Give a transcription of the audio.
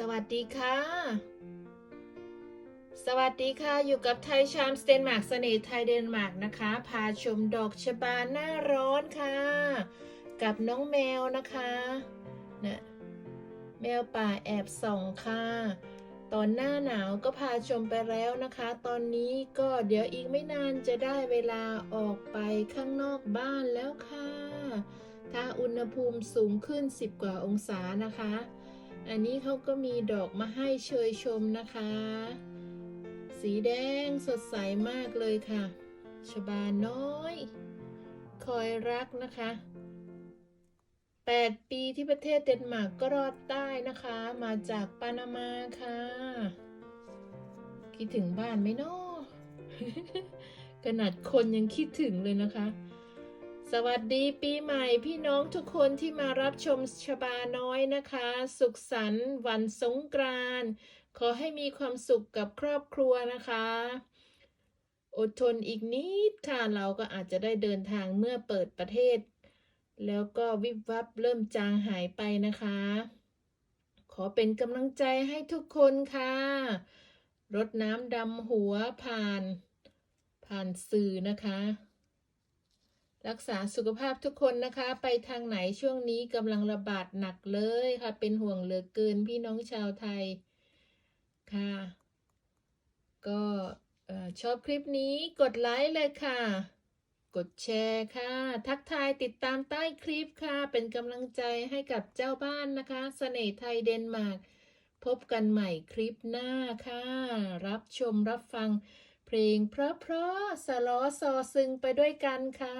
สวัสดีค่ะ สวัสดีค่ะ อยู่กับไทยชามสเตนมาร์กเสน่ห์ไทยเดนมาร์กนะคะ พาชมดอกชบาหน้าร้อนค่ะ กับน้องแมวนะคะนะแมวป่าแอบส่องค่ะ ตอนหน้าหนาวก็พาชมไปแล้วนะคะ ตอนนี้ก็เดี๋ยวอีกไม่นานจะได้เวลาออกไปข้างนอกบ้านแล้วค่ะ ถ้าอุณหภูมิสูงขึ้น 10 กว่าองศานะคะ อันนี้เขาก็มีดอกมาให้เชยชมนะคะ สีแดงสดใสมากเลยค่ะ ชบาน้อย คอยรักนะคะ 8 ปีที่ประเทศเดนมาร์กก็รอดใต้นะคะ มาจากปานามาค่ะ คิดถึงบ้านไหมเนาะขนาดคนยังคิดถึงเลยนะคะ สวัสดีปีใหม่พี่น้องทุกคนที่มารับชมชบาน้อยนะคะ สุขสันต์วันสงกรานต์ขอให้มีความสุขกับครอบครัวนะคะ อดทนอีกนิดค่ะเราก็อาจจะได้เดินทางเมื่อเปิดประเทศ แล้วก็วิบวับเริ่มจางหายไปนะคะ ขอเป็นกำลังใจให้ทุกคนค่ะ รดน้ำดำหัวผ่าน ผ่านสื่อนะคะ รักษาสุขภาพทุกคนนะคะ ไปทางไหนช่วงนี้กำลังระบาดหนักเลยค่ะ เป็นห่วงเหลือเกินพี่น้องชาวไทยค่ะ ก็ชอบคลิปนี้กดไลค์เลยค่ะ กดแชร์ค่ะ ทักทายติดตามใต้คลิปค่ะ เป็นกำลังใจให้กับเจ้าบ้านนะคะเสน่ห์ไทยเดนมาร์กพบกันใหม่คลิปหน้าค่ะ รับชมรับฟัง เพลงเพราะๆสลอซอซึงไปด้วยกันค่ะ